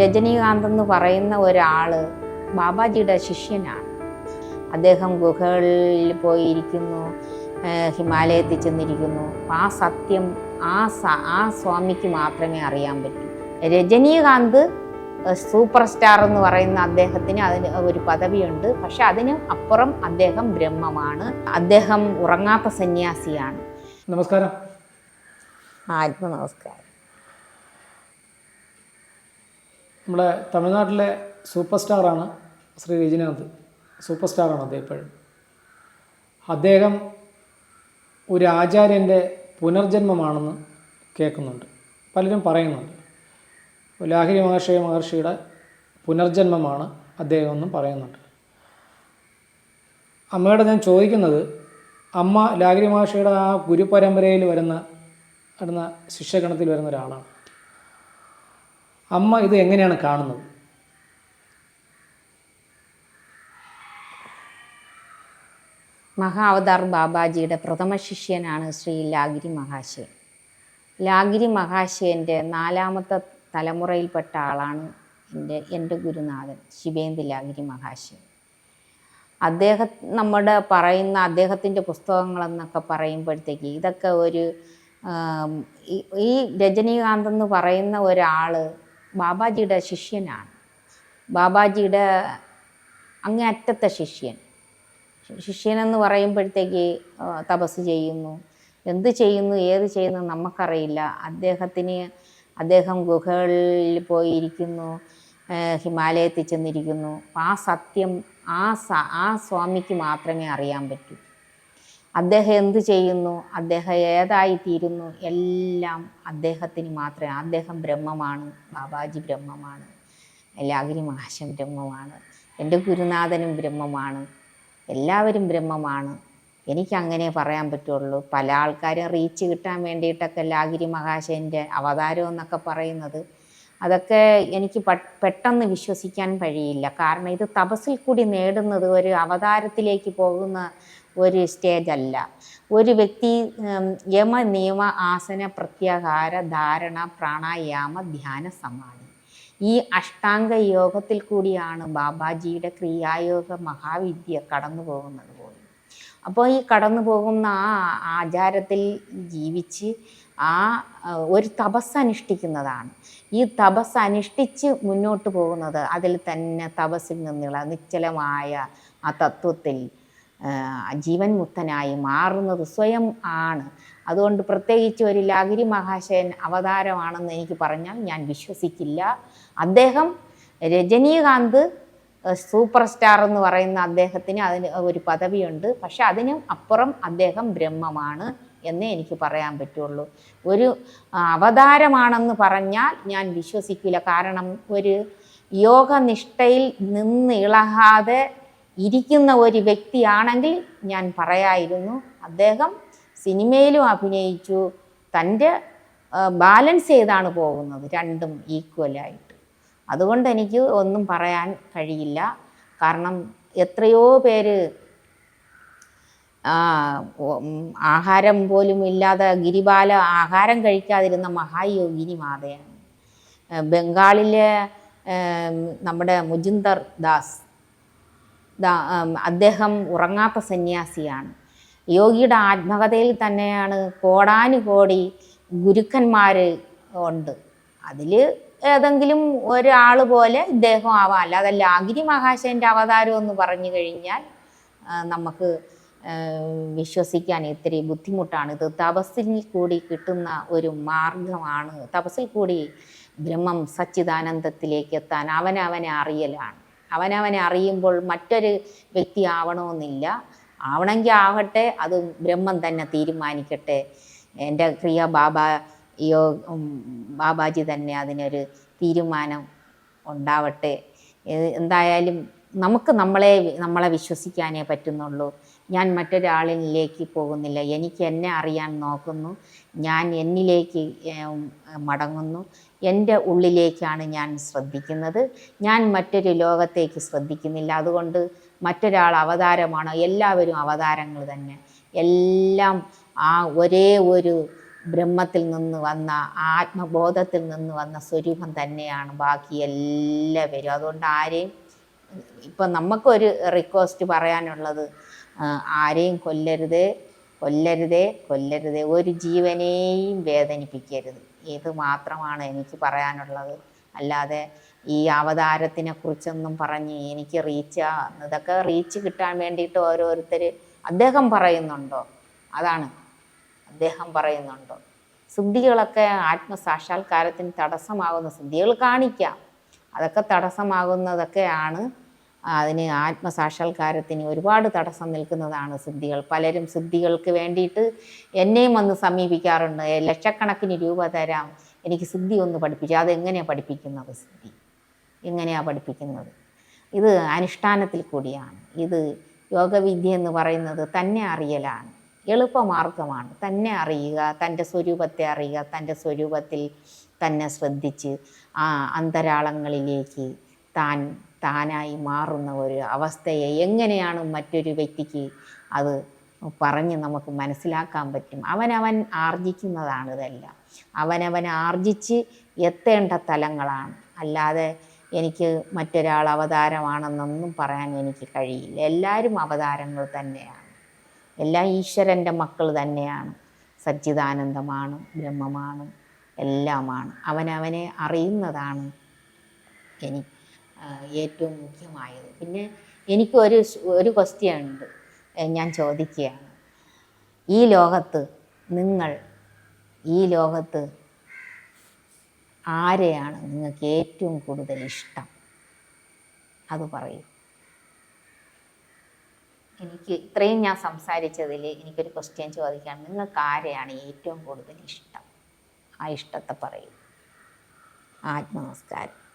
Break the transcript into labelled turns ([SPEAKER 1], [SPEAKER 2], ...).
[SPEAKER 1] രജനീകാന്ത് എന്ന് പറയുന്ന ഒരാൾ ബാബാജിയുടെ ശിഷ്യനാണ്. അദ്ദേഹം ഗുഹകളിൽ പോയിരിക്കുന്നു ഹിമാലയത്തിൽ ചെന്നിരിക്കുന്നു. ആ സത്യം ആ സ ആ സ്വാമിക്ക് മാത്രമേ അറിയാൻ പറ്റൂ. രജനീകാന്ത് സൂപ്പർ സ്റ്റാർ എന്ന് പറയുന്ന അദ്ദേഹത്തിന് അതിന് ഒരു പദവിയുണ്ട്. പക്ഷെ അതിന് അപ്പുറം അദ്ദേഹം ബ്രഹ്മമാണ്. അദ്ദേഹം ഉറങ്ങാത്ത സന്യാസിയാണ്.
[SPEAKER 2] നമസ്കാരം.
[SPEAKER 1] ആത്മനമസ്കാരം
[SPEAKER 2] നമ്മുടെ തമിഴ്നാട്ടിലെ സൂപ്പർ സ്റ്റാറാണ് ശ്രീ രജനീകാന്ത് സൂപ്പർ സ്റ്റാറാണ് അദ്ദേഹം ഇപ്പോഴും. അദ്ദേഹം ഒരു ആചാര്യന്റെ പുനർജന്മമാണെന്ന് കേൾക്കുന്നുണ്ട്. പലരും പറയുന്നുണ്ട്. ലാഹിരി മഹർഷി മഹർഷിയുടെ പുനർജന്മമാണ് അദ്ദേഹം എന്നും പറയുന്നുണ്ട്. അമ്മയോട് ഞാൻ ചോദിക്കുന്നത് അമ്മ ലാഹിരി മഹർഷിയുടെ ആ ഗുരുപരമ്പരയിൽ വരുന്ന വരുന്ന ശിഷ്യഗണത്തിൽ വരുന്ന ഒരാളാണ്. അമ്മ ഇത് എങ്ങനെയാണ് കാണുന്നത്?
[SPEAKER 1] മഹാവതാർ ബാബാജിയുടെ പ്രഥമ ശിഷ്യനാണ് ശ്രീ ലാഗിരി മഹാശയൻ. ലാഗിരി മഹാശയന്റെ നാലാമത്തെ തലമുറയിൽപ്പെട്ട ആളാണ് എന്റെ എന്റെ ഗുരുനാഥൻ ശിവേന്ദ്ര ലാഗിരി മഹാശയൻ. അദ്ദേഹം നമ്മുടെ പറയുന്ന അദ്ദേഹത്തിന്റെ പുസ്തകങ്ങളെന്നൊക്കെ പറയുമ്പോഴത്തേക്ക് ഇതൊക്കെ ഒരു ഈ- രജനീകാന്ത് എന്ന് പറയുന്ന ഒരാൾ ബാബാജിയുടെ ശിഷ്യനാണ്. ബാബാജിയുടെ അങ്ങേയറ്റത്തെ ശിഷ്യൻ. ശിഷ്യനെന്ന് പറയുമ്പോഴത്തേക്ക് തപസ് ചെയ്യുന്നു. എന്ത് ചെയ്യുന്നു ഏത് ചെയ്യുന്നു നമുക്കറിയില്ല. അദ്ദേഹത്തിന് അദ്ദേഹം ഗുഹകളിൽ പോയിരിക്കുന്നു ഹിമാലയത്തിൽ ചെന്നിരിക്കുന്നു. ആ സത്യം ആ ആ സ്വാമിക്ക് മാത്രമേ അറിയാൻ പറ്റൂ. അദ്ദേഹം എന്ത് ചെയ്യുന്നു? അദ്ദേഹം ഏതായി തീരുന്നു എല്ലാം അദ്ദേഹത്തിന് മാത്രമേ അദ്ദേഹം ബ്രഹ്മമാണ് ബാബാജി ബ്രഹ്മമാണ് എല്ലാവരും ആശം ബ്രഹ്മമാണ് എന്റെ ഗുരുനാഥനും ബ്രഹ്മമാണ് എല്ലാവരും ബ്രഹ്മമാണ്. എനിക്കങ്ങനെ പറയാൻ പറ്റുള്ളൂ. പല ആൾക്കാരും റീച്ച് കിട്ടാൻ വേണ്ടിയിട്ടൊക്കെ ലാഗിരി മഹാശന്റെ അവതാരം എന്നൊക്കെ പറയുന്നത്. അതൊക്കെ എനിക്ക് പെട്ടെന്ന് വിശ്വസിക്കാൻ കഴിയില്ല. കാരണം ഇത് തപസ്സിൽ കൂടി നേടുന്നത് ഒരു അവതാരത്തിലേക്ക് പോകുന്ന ഒരു സ്റ്റേജ് അല്ല. ഒരു വ്യക്തി യമ നിയമ ആസന പ്രത്യാഹാര ധാരണ പ്രാണായാമ ധ്യാന സമാധി. ഈ അഷ്ടാംഗ യോഗത്തിൽ കൂടിയാണ് ബാബാജിയുടെ ക്രിയായോഗ മഹാവിദ്യ കടന്നു പോകുന്നത് പോലും. അപ്പോൾ ഈ കടന്നു പോകുന്ന ആ ആചാരത്തിൽ ജീവിച്ച് ആ ഒരു തപസ് അനുഷ്ഠിക്കുന്നതാണ്. ഈ തപസ് അനുഷ്ഠിച്ച് മുന്നോട്ട് പോകുന്നത് അതിൽ തന്നെ തപസ്സിൽ നിന്നുള്ള നിശ്ചലമായ ആ തത്വത്തിൽ ജീവൻ മുക്തനായി മാറുന്നത് സ്വയം ആണ്. അതുകൊണ്ട് പ്രത്യേകിച്ച് ഒരു ലാഗിരി മഹാശയൻ അവതാരമാണെന്ന് എനിക്ക് പറഞ്ഞാൽ ഞാൻ വിശ്വസിക്കില്ല. അദ്ദേഹം രജനീകാന്ത് സൂപ്പർ സ്റ്റാർ എന്ന് പറയുന്ന അദ്ദേഹത്തിന് അതിന് ഒരു പദവിയുണ്ട്. പക്ഷെ അതിനും അപ്പുറം അദ്ദേഹം ബ്രഹ്മമാണ് എന്നേ എനിക്ക് പറയാൻ പറ്റുള്ളൂ. ഒരു അവതാരമാണെന്ന് പറഞ്ഞാൽ ഞാൻ വിശ്വസിക്കില്ല. കാരണം ഒരു യോഗനിഷ്ഠയിൽ നിന്ന് ഇളകാതെ ഇരിക്കുന്ന ഒരു വ്യക്തിയാണെങ്കിൽ ഞാൻ പറയായിരുന്നു അദ്ദേഹം സിനിമയിലും അഭിനയിച്ചു. തന്റെ ബാലൻസ് ചെയ്താണ് പോകുന്നത്? രണ്ടും ഈക്വലായിട്ട് അതുകൊണ്ട് എനിക്ക് ഒന്നും പറയാൻ കഴിയില്ല. കാരണം എത്രയോ പേര് ആഹാരം പോലും ഇല്ലാതെ ഗിരിബാല ആഹാരം കഴിക്കാതിരുന്ന മഹായോഗിനി മാതയാണ്. ബംഗാളിലെ നമ്മുടെ മുജിന്ദർ ദാസ്. അദ്ദേഹം ഉറങ്ങാത്ത സന്യാസിയാണ്. യോഗിയുടെ ആത്മകഥയിൽ തന്നെയാണ് കോടാനുകോടി ഗുരുക്കന്മാർ ഉണ്ട്. അതിൽ ഏതെങ്കിലും ഒരാൾ പോലെ ഇദ്ദേഹം ആവാം. അല്ലാതെ ലാഗിരി മഹാശയന്റെ അവതാരം എന്ന് പറഞ്ഞു കഴിഞ്ഞാൽ നമുക്ക് വിശ്വസിക്കാൻ ഇത്തിരി ബുദ്ധിമുട്ടാണ്. ഇത് തപസ്സിൽ കൂടി കിട്ടുന്ന ഒരു മാർഗമാണ്. തപസ്സിൽ കൂടി ബ്രഹ്മം സച്ചിദാനന്ദത്തിലേക്ക് എത്താൻ അവനവനെ അറിയലാണ്. അവനവനെ അറിയുമ്പോൾ മറ്റൊരു വ്യക്തി ആവണമെന്നില്ല. ആവണമെങ്കിൽ ആവട്ടെ അത് ബ്രഹ്മം തന്നെ തീരുമാനിക്കട്ടെ. എന്റെ പ്രിയ ബാബ യോ ബാബാജി തന്നെ അതിനൊരു തീരുമാനം ഉണ്ടാവട്ടെ. എന്തായാലും നമുക്ക് നമ്മളെ നമ്മളെ വിശ്വസിക്കാനേ പറ്റുന്നുള്ളൂ. ഞാൻ മറ്റൊരാളിലേക്ക് പോകുന്നില്ല. എനിക്ക് എന്നെ അറിയാൻ നോക്കുന്നു. ഞാൻ എന്നിലേക്ക് മടങ്ങുന്നു. എന്റെ ഉള്ളിലേക്കാണ് ഞാൻ ശ്രദ്ധിക്കുന്നത്. ഞാൻ മറ്റൊരു ലോകത്തേക്ക് ശ്രദ്ധിക്കുന്നില്ല. അതുകൊണ്ട് മറ്റൊരാൾ അവതാരമാണോ? എല്ലാവരും അവതാരങ്ങൾ തന്നെ. എല്ലാം ആ ഒരേ ഒരു ബ്രഹ്മത്തിൽ നിന്ന് വന്ന ആത്മബോധത്തിൽ നിന്ന് വന്ന സ്വരൂപം തന്നെയാണ് ബാക്കി എല്ലാവരും. അതുകൊണ്ട് ആരെയും ഇപ്പം നമുക്കൊരു റിക്വസ്റ്റ് പറയാനുള്ളത് ആരെയും കൊല്ലരുത് കൊല്ലരുതേ കൊല്ലരുതേ. ഒരു ജീവനെയും വേദനിപ്പിക്കരുത്. ഇത് മാത്രമാണ് എനിക്ക് പറയാനുള്ളത്. അല്ലാതെ ഈ അവതാരത്തിനെ കുറിച്ചൊന്നും പറഞ്ഞ് എനിക്ക് റീച്ച് ഇതൊക്കെ റീച്ച് കിട്ടാൻ വേണ്ടിയിട്ട് ഓരോരുത്തർ അദ്ദേഹം പറയുന്നുണ്ടോ? അതാണ്. അദ്ദേഹം പറയുന്നുണ്ടോ? സിദ്ധികളൊക്കെ ആത്മസാക്ഷാത്കാരത്തിന് തടസ്സമാകുന്ന സിദ്ധികൾ കാണിക്കാം. അതൊക്കെ തടസ്സമാകുന്നതൊക്കെയാണ് അതിന് ആത്മസാക്ഷാത്കാരത്തിന് ഒരുപാട് തടസ്സം നിൽക്കുന്നതാണ് സിദ്ധികൾ. പലരും സിദ്ധികൾക്ക് വേണ്ടിയിട്ട് എന്നെയും വന്ന് സമീപിക്കാറുണ്ട്. "ഏ, ലക്ഷക്കണക്കിന് രൂപ തരാം. എനിക്ക് സിദ്ധി ഒന്ന് പഠിപ്പിച്ചു. അതെങ്ങനെയാണ് പഠിപ്പിക്കുന്നത് സിദ്ധി? എങ്ങനെയാണ് പഠിപ്പിക്കുന്നത്? ഇത് അനുഷ്ഠാനത്തിൽ കൂടിയാണ്. ഇത് യോഗവിദ്യ എന്ന് പറയുന്നത് തന്നെ അറിയലാണ്. എളുപ്പമാർഗമാണ്. തന്നെ അറിയുക തന്റെ സ്വരൂപത്തെ അറിയുക തന്റെ സ്വരൂപത്തിൽ തന്നെ ശ്രദ്ധിച്ച് ആ അന്തരാളങ്ങളിലേക്ക് താൻ താനായി മാറുന്ന ഒരു അവസ്ഥയെ എങ്ങനെയാണ് മറ്റൊരു വ്യക്തിക്ക് അത് പറഞ്ഞ് നമുക്ക് മനസ്സിലാക്കാൻ പറ്റും? അവനവൻ ആർജിക്കുന്നതാണ് ഇതെല്ലാം. അവനവൻ ആർജിച്ച് എത്തേണ്ട തലങ്ങളാണ്. അല്ലാതെ എനിക്ക് മറ്റൊരാൾ അവതാരമാണെന്നൊന്നും പറയാൻ എനിക്ക് കഴിയില്ല. എല്ലാവരും അവതാരങ്ങൾ തന്നെയാണ്. എല്ലാ ഈശ്വരന്റെ മക്കൾ തന്നെയാണ്. സച്ചിദാനന്ദമാണ് ബ്രഹ്മമാണ് എല്ലാമാണ്. അവനവനെ അറിയുന്നതാണ് എനി ആ, ഏറ്റവും മുഖ്യമായത്. പിന്നെ എനിക്കൊരു ഒരു ക്വസ്റ്റ്യൻ ഉണ്ട് ഞാൻ ചോദിക്കുകയാണ്. ഈ ലോകത്ത് നിങ്ങൾ ഈ ലോകത്ത് ആരെയാണ് നിങ്ങൾക്ക് ഏറ്റവും കൂടുതൽ ഇഷ്ടം? അത് പറയൂ. എനിക്ക് ഇത്രയും ഞാൻ സംസാരിച്ചതിൽ എനിക്കൊരു ക്വസ്റ്റ്യൻ ചോദിക്കാൻ നിങ്ങൾക്ക് ആരെയാണ് ഏറ്റവും കൂടുതൽ ഇഷ്ടം? ആ ഇഷ്ടത്തെ പറയൂ. ആത്മനമസ്കാരം.